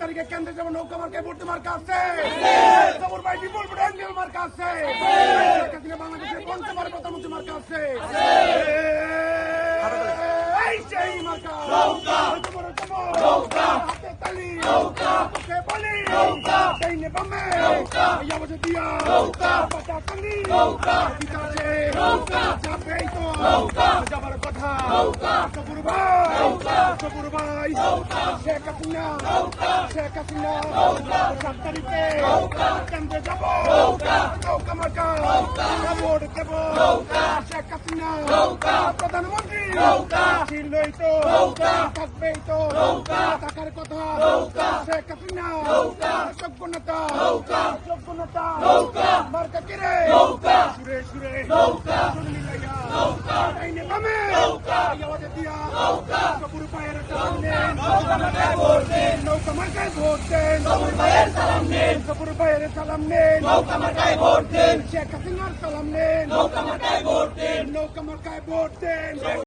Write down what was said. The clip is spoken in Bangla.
তারিখে কেন্দ্রে যাব নৌকা মার্কায় ভর্তি মার্কা আছে। সবুর ভাই বিপুল ব্যাঙ্গেল মার্কা আছে। বাংলাদেশের পঞ্চবার প্রধানমন্ত্রী মার্কা আছে। সেই মার্কা। হাতে তালি। বলি। দিয়া। পাতা তালি। বিকাশে তো যাবার কথা সবুর ভাই সবুর ভাই শেখ হাসিনা শেখ হাসিনা সাত তারিখে কেন্দ্রে যাব নৌকা মার্কা ভোট দেব শেখ হাসিনা প্রধানমন্ত্রী ছিলই তো থাকবেই তো থাকার কথা শেখ হাসিনা সভ্যনতা সভ্যনতা মার্কা কিরে সুরে সুরে সুরে মিলাইয়া আইনে বামে আওয়াজে দিয়া নৌকা মার্কায় ভোট দেন সবুর পায়ের সালাম নেন সবুর পায়ের সালাম নেন নৌকা মার্কায় ভোট দেন শেখ হাসিনার সালাম নেন নৌকা মার্কায় ভোট দেন নৌকা মার্কায় ভোট দেন